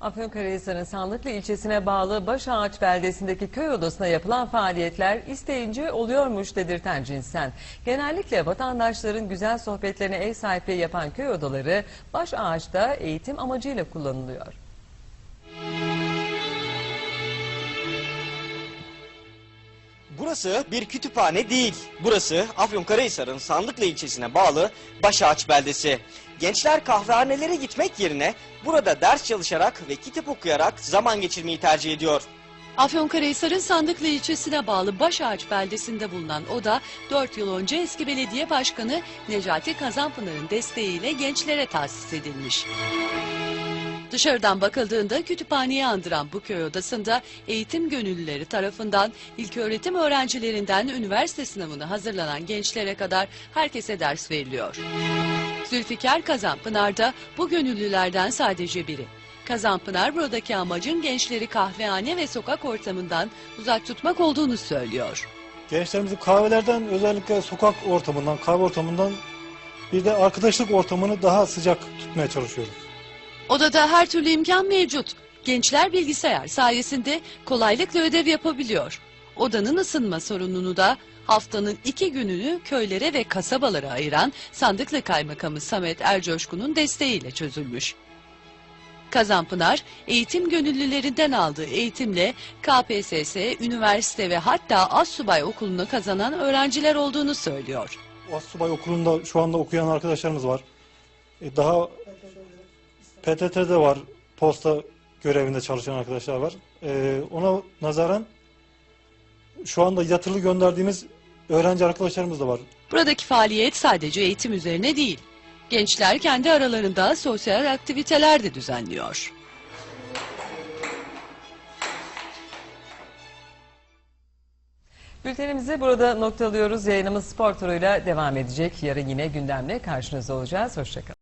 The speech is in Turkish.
Afyonkarahisar'ın Sandıklı ilçesine bağlı Başağaç beldesindeki köy odasına yapılan faaliyetler isteyince oluyormuş dedirten cinsten. Genellikle vatandaşların güzel sohbetlerine ev sahipliği yapan köy odaları Başağaç'ta eğitim amacıyla kullanılıyor. Burası bir kütüphane değil. Burası Afyonkarahisar'ın Sandıklı ilçesine bağlı Başağaç beldesi. Gençler kahvehanelere gitmek yerine burada ders çalışarak ve kitap okuyarak zaman geçirmeyi tercih ediyor. Afyonkarahisar'ın Sandıklı ilçesine bağlı Başağaç beldesinde bulunan oda 4 yıl önce eski belediye başkanı Necati Kazanpınar'ın desteğiyle gençlere tahsis edilmiş. Dışarıdan bakıldığında kütüphaneyi andıran bu köy odasında eğitim gönüllüleri tarafından ilköğretim öğrencilerinden üniversite sınavına hazırlanan gençlere kadar herkese ders veriliyor. Zülfikar Kazanpınar da bu gönüllülerden sadece biri. Kazanpınar buradaki amacın gençleri kahvehane ve sokak ortamından uzak tutmak olduğunu söylüyor. Gençlerimizi kahvelerden özellikle sokak ortamından, kahve ortamından bir de arkadaşlık ortamını daha sıcak tutmaya çalışıyoruz. Odada her türlü imkan mevcut. Gençler bilgisayar sayesinde kolaylıkla ödev yapabiliyor. Odanın ısınma sorununu da haftanın iki gününü köylere ve kasabalara ayıran Sandıklı Kaymakamı Samet Ercoşkun'un desteğiyle çözülmüş. Kazanpınar, eğitim gönüllülerinden aldığı eğitimle KPSS, üniversite ve hatta Assubay okulunu kazanan öğrenciler olduğunu söylüyor. Asubay okulunda şu anda okuyan arkadaşlarımız var. E, Daha PTT'de var, posta görevinde çalışan arkadaşlar var. E, Ona nazaran şu anda yatılı gönderdiğimiz öğrenci arkadaşlarımız da var. Buradaki faaliyet sadece eğitim üzerine değil. Gençler kendi aralarında sosyal aktiviteler de düzenliyor. Bültenimizi burada noktalıyoruz. Yayınımız spor turuyla devam edecek. Yarın yine gündemle karşınızda olacağız. Hoşçakalın.